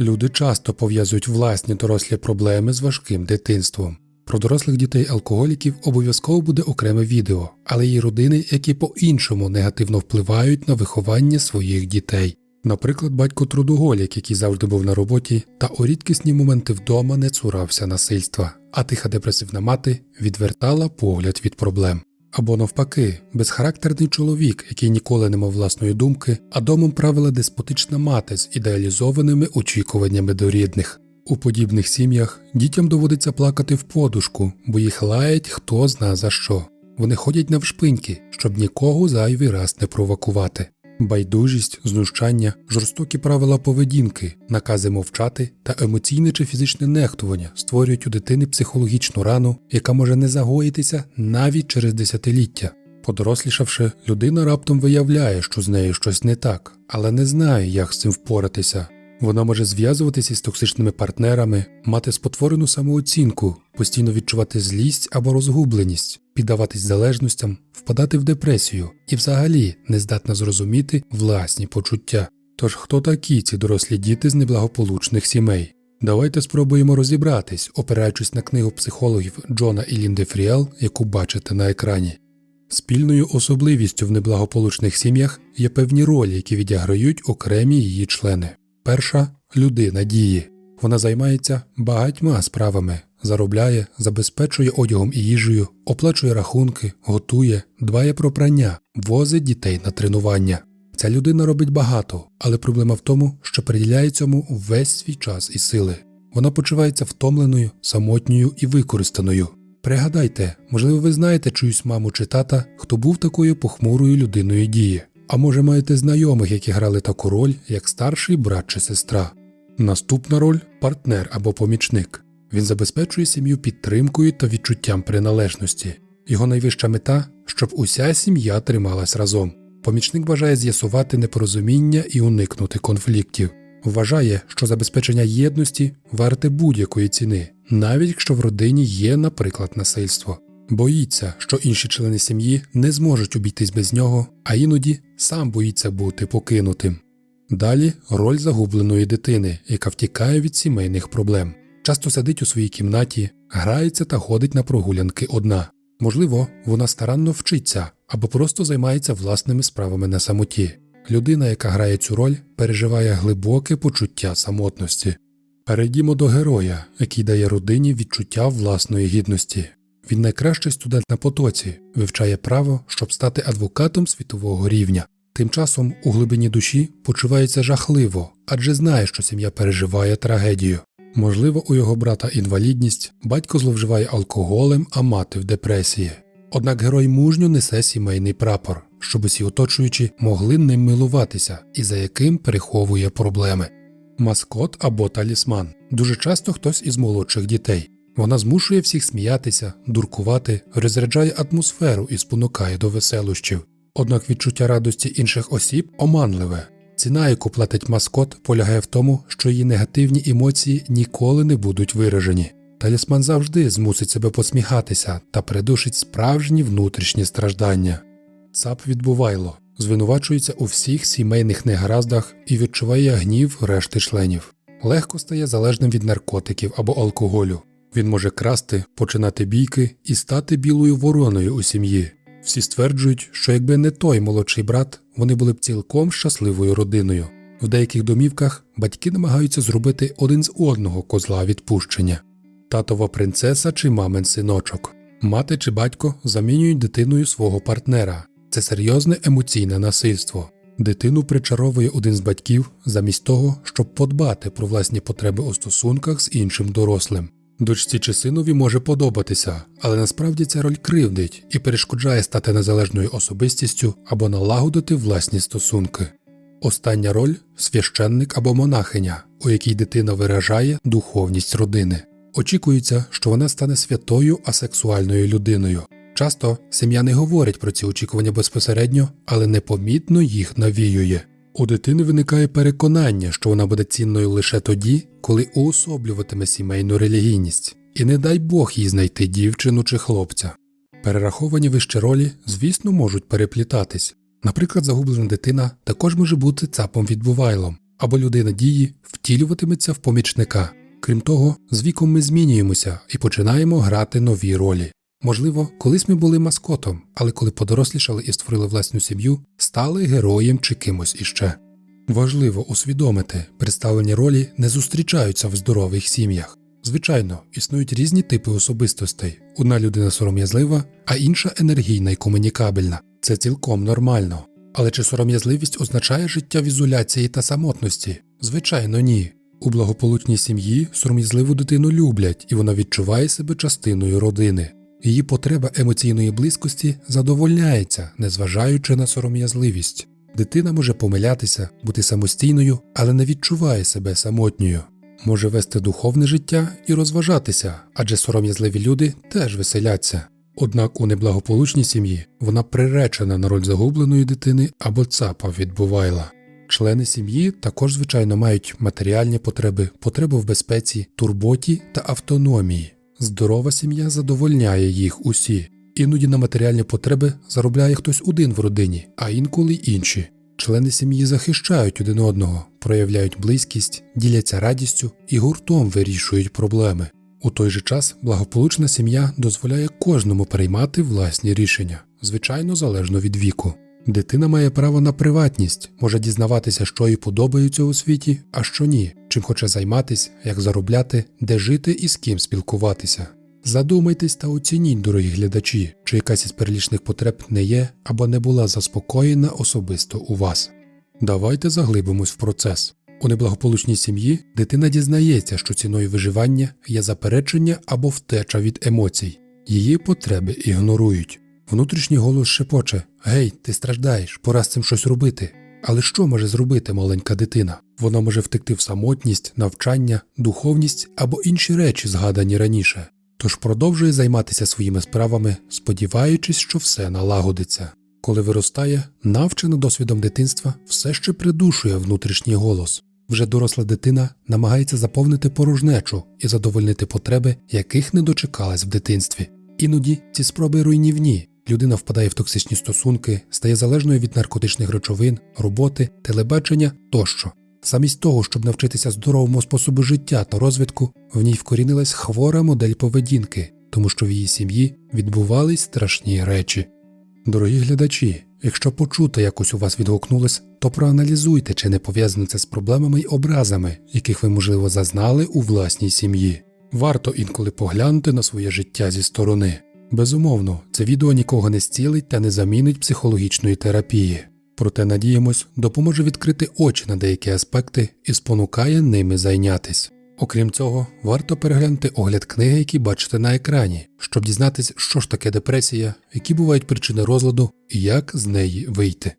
Люди часто пов'язують власні дорослі проблеми з важким дитинством. Про дорослих дітей-алкоголіків обов'язково буде окреме відео, але є родини, які по-іншому негативно впливають на виховання своїх дітей. Наприклад, батько трудоголік, який завжди був на роботі, та у рідкісні моменти вдома не цурався насильства, а тиха депресивна мати відвертала погляд від проблем. Або навпаки, безхарактерний чоловік, який ніколи не мав власної думки, а домом правила деспотична мати з ідеалізованими очікуваннями до рідних. У подібних сім'ях дітям доводиться плакати в подушку, бо їх лаять хто зна за що. Вони ходять навшпиньки, щоб нікого зайвий раз не провокувати. Байдужість, знущання, жорстокі правила поведінки, накази мовчати та емоційне чи фізичне нехтування створюють у дитини психологічну рану, яка може не загоїтися навіть через десятиліття. Подорослішавши, людина раптом виявляє, що з нею щось не так, але не знає, як з цим впоратися. Вона може зв'язуватися із токсичними партнерами, мати спотворену самооцінку, постійно відчувати злість або розгубленість, піддаватись залежностям, впадати в депресію і взагалі не здатна зрозуміти власні почуття. Тож хто такі ці дорослі діти з неблагополучних сімей? Давайте спробуємо розібратись, опираючись на книгу психологів Джона і Лінди Фріел, яку бачите на екрані. Спільною особливістю в неблагополучних сім'ях є певні ролі, які відіграють окремі її члени. Перша людина дії. Вона займається багатьма справами, заробляє, забезпечує одягом і їжею, оплачує рахунки, готує, дбає про прання, возить дітей на тренування. Ця людина робить багато, але проблема в тому, що приділяє цьому весь свій час і сили. Вона почувається втомленою, самотньою і використаною. Пригадайте, можливо, ви знаєте чиюсь маму чи тата, хто був такою похмурою людиною дії. А може маєте знайомих, які грали таку роль, як старший брат чи сестра. Наступна роль партнер або помічник. Він забезпечує сім'ю підтримкою та відчуттям приналежності. Його найвища мета, щоб уся сім'я трималась разом. Помічник бажає з'ясувати непорозуміння і уникнути конфліктів. Вважає, що забезпечення єдності варте будь-якої ціни, навіть якщо в родині є, наприклад, насильство. Боїться, що інші члени сім'ї не зможуть обійтись без нього, а іноді сам боїться бути покинутим. Далі роль загубленої дитини, яка втікає від сімейних проблем. Часто сидить у своїй кімнаті, грається та ходить на прогулянки одна. Можливо, вона старанно вчиться або просто займається власними справами на самоті. Людина, яка грає цю роль, переживає глибоке почуття самотності. Перейдімо до героя, який дає родині відчуття власної гідності. Він найкращий студент на потоці, вивчає право, щоб стати адвокатом світового рівня. Тим часом у глибині душі почувається жахливо, адже знає, що сім'я переживає трагедію. Можливо, у його брата інвалідність, батько зловживає алкоголем, а мати в депресії. Однак герой мужньо несе сімейний прапор, щоб усі оточуючі могли ним милуватися і за яким переховує проблеми. Маскот або талісман дуже часто хтось із молодших дітей. Вона змушує всіх сміятися, дуркувати, розряджає атмосферу і спонукає до веселощів. Однак відчуття радості інших осіб оманливе. Ціна, яку платить маскот, полягає в тому, що її негативні емоції ніколи не будуть виражені. Талісман завжди змусить себе посміхатися та придушить справжні внутрішні страждання. Цап відбувайло, звинувачується у всіх сімейних негараздах і відчуває гнів решти членів. Легко стає залежним від наркотиків або алкоголю. Він може красти, починати бійки і стати білою вороною у сім'ї. Всі стверджують, що якби не той молодший брат, вони були б цілком щасливою родиною. В деяких домівках батьки намагаються зробити один з одного козла відпущення татова принцеса чи мамин синочок. Мати чи батько замінюють дитиною свого партнера. Це серйозне емоційне насильство. Дитину причаровує один з батьків замість того, щоб подбати про власні потреби у стосунках з іншим дорослим. Дочці чи синові може подобатися, але насправді ця роль кривдить і перешкоджає стати незалежною особистістю або налагодити власні стосунки. Остання роль священник або монахиня, у якій дитина виражає духовність родини. Очікується, що вона стане святою асексуальною людиною. Часто сім'я не говорить про ці очікування безпосередньо, але непомітно їх навіює. У дитини виникає переконання, що вона буде цінною лише тоді, коли уособлюватиме сімейну релігійність, і не дай Бог їй знайти дівчину чи хлопця. Перераховані вище ролі, звісно, можуть переплітатись. Наприклад, загублена дитина також може бути цапом відбувайлом. або людина дії втілюватиметься в помічника. Крім того, з віком ми змінюємося і починаємо грати нові ролі. Можливо, колись ми були маскотом, але коли подорослішали і створили власну сім'ю, стали героєм чи кимось іще. Важливо усвідомити, представлені ролі не зустрічаються в здорових сім'ях. Звичайно, існують різні типи особистостей. Одна людина сором'язлива, а інша енергійна і комунікабельна. Це цілком нормально. Але чи сором'язливість означає життя в ізоляції та самотності? Звичайно, ні. У благополучній сім'ї сором'язливу дитину люблять, і вона відчуває себе частиною родини. Її потреба емоційної близькості задовольняється, незважаючи на сором'язливість. Дитина може помилятися, бути самостійною, але не відчуває себе самотньою. Може вести духовне життя і розважатися, адже сором'язливі люди теж веселяться. Однак у неблагополучній сім'ї вона приречена на роль загубленої дитини або цапа від Бувайла. Члени сім'ї також, звичайно, мають матеріальні потреби, потребу в безпеці, турботі та автономії. Здорова сім'я задовольняє їх усі. Іноді на матеріальні потреби заробляє хтось один в родині, а інколи інші. Члени сім'ї захищають один одного, проявляють близькість, діляться радістю і гуртом вирішують проблеми. У той же час благополучна сім'я дозволяє кожному приймати власні рішення, звичайно, залежно від віку. Дитина має право на приватність, може дізнаватися, що їй подобається у світі, а що ні, чим хоче займатися, як заробляти, де жити і з ким спілкуватися. Задумайтесь та оцініть, дорогі глядачі, чи якась із перелічних потреб не є або не була заспокоєна особисто у вас. Давайте заглибимось в процес. У неблагополучній сім'ї дитина дізнається, що ціною виживання є заперечення або втеча від емоцій, її потреби ігнорують. Внутрішній голос шепоче Гей, ти страждаєш, пора з цим щось робити. Але що може зробити маленька дитина? Вона може втекти в самотність, навчання, духовність або інші речі, згадані раніше. Тож продовжує займатися своїми справами, сподіваючись, що все налагодиться. Коли виростає, навчена досвідом дитинства все ще придушує внутрішній голос. Вже доросла дитина намагається заповнити порожнечу і задовольнити потреби, яких не дочекалась в дитинстві. Іноді ці спроби руйнівні. Людина впадає в токсичні стосунки, стає залежною від наркотичних речовин, роботи, телебачення тощо. Замість того, щоб навчитися здоровому способу життя та розвитку, в ній вкорінилась хвора модель поведінки, тому що в її сім'ї відбувались страшні речі. Дорогі глядачі, якщо почуте якось у вас відгукнулось, то проаналізуйте, чи не пов'язано це з проблемами й образами, яких ви, можливо, зазнали у власній сім'ї. Варто інколи поглянути на своє життя зі сторони. Безумовно, це відео нікого не зцілить та не замінить психологічної терапії. Проте, надіємось, допоможе відкрити очі на деякі аспекти і спонукає ними зайнятись. Окрім цього, варто переглянути огляд книги, які бачите на екрані, щоб дізнатись, що ж таке депресія, які бувають причини розладу і як з неї вийти.